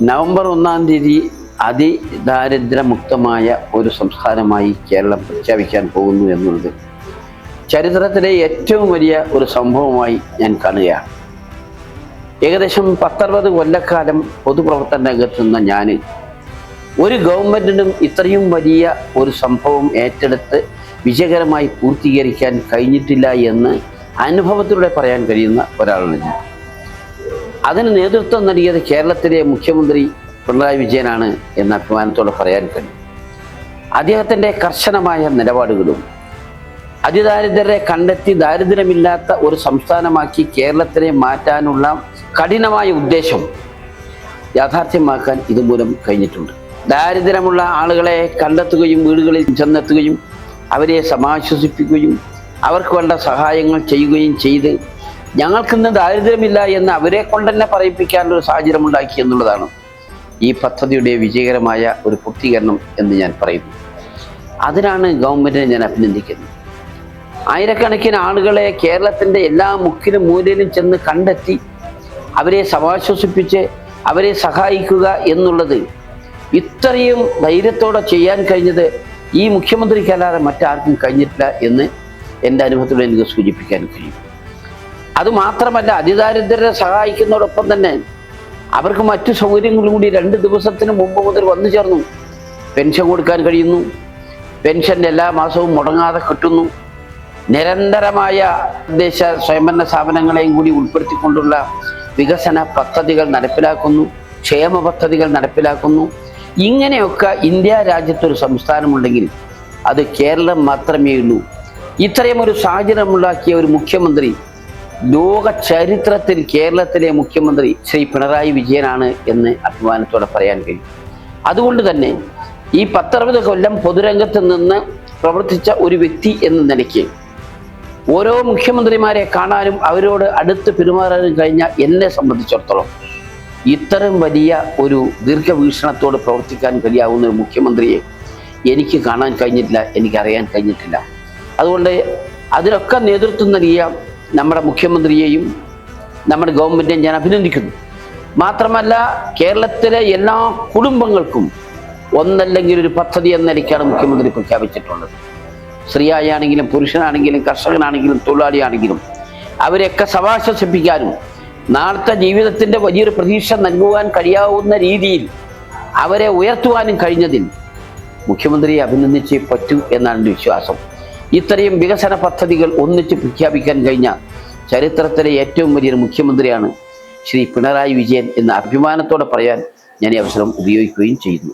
November ഒന്നാം തീയതി അതിദാരിദ്ര്യമുക്തമായ ഒരു സംസ്ഥാനമായി കേരളം പ്രഖ്യാപിക്കാൻ പോകുന്നു എന്നുള്ളത് ചരിത്രത്തിലെ ഏറ്റവും വലിയ ഒരു സംഭവമായി ഞാൻ കാണുകയാണ്. ഏകദേശം പത്തറുപത് കൊല്ലക്കാലം പൊതുപ്രവർത്തന രംഗത്ത് നിന്ന ഞാൻ ഒരു ഗവൺമെന്റിനും ഇത്രയും വലിയ ഒരു സംഭവം ഏറ്റെടുത്ത് വിജയകരമായി പൂർത്തീകരിക്കാൻ കഴിഞ്ഞിട്ടില്ല എന്ന് അനുഭവത്തിലൂടെ പറയാൻ കഴിയുന്ന ഒരാളാണ് ഞാൻ. അതിന് നേതൃത്വം നൽകിയത് കേരളത്തിലെ മുഖ്യമന്ത്രി പിണറായി വിജയനാണ് എന്ന അഭിമാനത്തോടെ പറയാൻ കഴിയും. അദ്ദേഹത്തിന്റെ കർശനമായ നിലപാടുകളും അതിദാരിദ്ര്യരെ കണ്ടെത്തി ദാരിദ്ര്യമില്ലാത്ത ഒരു സംസ്ഥാനമാക്കി കേരളത്തിനെ മാറ്റാനുള്ള കഠിനമായ ഉദ്ദേശം യാഥാർത്ഥ്യമാക്കാൻ ഇതുമൂലം കഴിഞ്ഞിട്ടുണ്ട്. ദാരിദ്ര്യമുള്ള ആളുകളെ കണ്ടെത്തുകയും വീടുകളിൽ ചെന്നെത്തുകയും അവരെ സമാശ്വസിപ്പിക്കുകയും അവർക്ക് വേണ്ട സഹായങ്ങൾ ചെയ്യുകയും ചെയ്ത് ഞങ്ങൾക്കിന്ന് ദാരിദ്ര്യമില്ല എന്ന് അവരെ കൊണ്ട് തന്നെ പറയിപ്പിക്കാനുള്ള ഒരു സാഹചര്യം ഉണ്ടാക്കി എന്നുള്ളതാണ് ഈ പദ്ധതിയുടെ വിജയകരമായ ഒരു പൂർത്തീകരണം എന്ന് ഞാൻ പറയുന്നു. അതിനാണ് ഗവൺമെന്റിനെ ഞാൻ അഭിനന്ദിക്കുന്നത്. ആയിരക്കണക്കിന് ആളുകളെ കേരളത്തിന്റെ എല്ലാ മുക്കിലും മൂലയിലും ചെന്ന് കണ്ടെത്തി അവരെ സമാശ്വസിപ്പിച്ച് അവരെ സഹായിക്കുക എന്നുള്ളത് ഇത്രയും ധൈര്യത്തോടെ ചെയ്യാൻ കഴിഞ്ഞത് ഈ മുഖ്യമന്ത്രിക്കല്ലാതെ മറ്റാർക്കും കഴിഞ്ഞിട്ടില്ല എന്ന് എന്റെ അനുഭവത്തിലൂടെ എനിക്ക് സൂചിപ്പിക്കാൻ കഴിയും. അതുമാത്രമല്ല അതിദാരിദ്ര്യരെ സഹായിക്കുന്നതോടൊപ്പം തന്നെ അവർക്ക് മറ്റു സൗകര്യങ്ങളും കൂടി രണ്ട് ദിവസത്തിന് മുമ്പ് മുതൽ വന്നു ചേർന്നു. പെൻഷൻ കൊടുക്കാൻ കഴിയുന്നു. പെൻഷൻ എല്ലാ മാസവും മുടങ്ങാതെ കിട്ടുന്നു. നിരന്തരമായ ദേശ സ്വയംഭരണ സ്ഥാപനങ്ങളെയും കൂടി ഉൾപ്പെടുത്തിക്കൊണ്ടുള്ള വികസന പദ്ധതികൾ നടപ്പിലാക്കുന്നു. ക്ഷേമ പദ്ധതികൾ നടപ്പിലാക്കുന്നു. ഇങ്ങനെയൊക്കെ ഇന്ത്യ രാജ്യത്തൊരു സംസ്ഥാനമുണ്ടെങ്കിൽ അത് കേരളം മാത്രമേ ഉള്ളൂ ഇത്രയും ഒരു സാഹചര്യമുണ്ടാക്കിയ ഒരു മുഖ്യമന്ത്രി ലോക ചരിത്രത്തിൽ കേരളത്തിലെ മുഖ്യമന്ത്രി ശ്രീ പിണറായി വിജയനാണ് എന്ന് അഭിമാനത്തോടെ പറയാൻ കഴിയും. അതുകൊണ്ട് തന്നെ ഈ പത്തറുപത് കൊല്ലം പൊതുരംഗത്ത് നിന്ന് പ്രവർത്തിച്ച ഒരു വ്യക്തി എന്ന നിലയ്ക്ക് ഓരോ മുഖ്യമന്ത്രിമാരെ കാണാനും അവരോട് അടുത്ത് പെരുമാറാനും കഴിഞ്ഞ എന്നെ സംബന്ധിച്ചിടത്തോളം ഇത്തരം വലിയ ഒരു ദീർഘവീക്ഷണത്തോട് പ്രവർത്തിക്കാൻ കഴിയാവുന്ന ഒരു മുഖ്യമന്ത്രിയെ എനിക്ക് കാണാൻ കഴിഞ്ഞിട്ടില്ല എനിക്കറിയാൻ കഴിഞ്ഞിട്ടില്ല. അതുകൊണ്ട് അതിനൊക്കെ നേതൃത്വം നൽകിയ നമ്മുടെ മുഖ്യമന്ത്രിയെയും നമ്മുടെ ഗവൺമെന്റിനെയും ഞാൻ അഭിനന്ദിക്കുന്നു. മാത്രമല്ല കേരളത്തിലെ എല്ലാ കുടുംബങ്ങൾക്കും ഒന്നല്ലെങ്കിൽ ഒരു പദ്ധതി എന്ന നിലയ്ക്കാണ് മുഖ്യമന്ത്രി പ്രഖ്യാപിച്ചിട്ടുള്ളത്. സ്ത്രീയായാണെങ്കിലും പുരുഷനാണെങ്കിലും കർഷകനാണെങ്കിലും തൊഴിലാളിയാണെങ്കിലും അവരെയൊക്കെ സമാശ്വസിപ്പിക്കാനും നാളത്തെ ജീവിതത്തിന്റെ വലിയൊരു പ്രതീക്ഷ നൽകുവാൻ കഴിയാവുന്ന രീതിയിൽ അവരെ ഉയർത്തുവാനും കഴിഞ്ഞതിൽ മുഖ്യമന്ത്രിയെ അഭിനന്ദിച്ചേ പറ്റൂ എന്നാണ് വിശ്വാസം. ഇത്രയും വികസന പദ്ധതികൾ ഒന്നിച്ച് പ്രഖ്യാപിക്കാൻ കഴിഞ്ഞ ചരിത്രത്തിലെ ഏറ്റവും വലിയൊരു മുഖ്യമന്ത്രിയാണ് ശ്രീ പിണറായി വിജയൻ എന്ന അഭിമാനത്തോടെ പറയാൻ ഞാൻ ഈ അവസരം ഉപയോഗിക്കുകയും ചെയ്യുന്നു